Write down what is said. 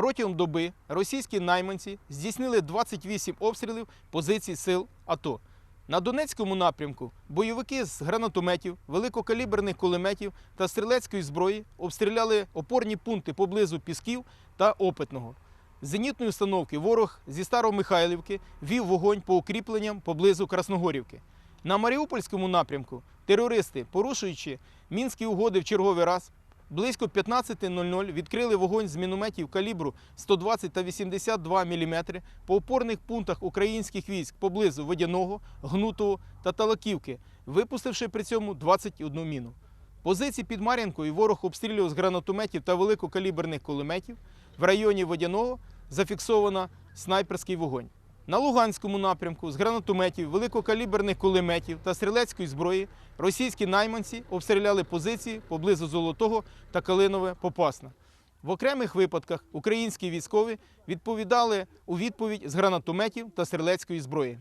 Протягом доби російські найманці здійснили 28 обстрілів позицій сил АТО. На Донецькому напрямку бойовики з гранатометів, великокаліберних кулеметів та стрілецької зброї обстріляли опорні пункти поблизу Пісків та Опитного. З зенітної установки ворог зі Старомихайлівки вів вогонь по укріпленням поблизу Красногорівки. На Маріупольському напрямку терористи, порушуючи мінські угоди в черговий раз, близько 15.00 відкрили вогонь з мінометів калібру 120 та 82 мм по опорних пунктах українських військ поблизу Водяного, Гнутого та Талаківки, випустивши при цьому 21 міну. Позиції під Мар'янкою ворог обстрілював з гранатометів та великокаліберних кулеметів. В районі Водяного зафіксовано снайперський вогонь. На Луганському напрямку з гранатометів, великокаліберних кулеметів та стрілецької зброї російські найманці обстріляли позиції поблизу Золотого та Калинове Попасна. В окремих випадках українські військові відповідали у відповідь з гранатометів та стрілецької зброї.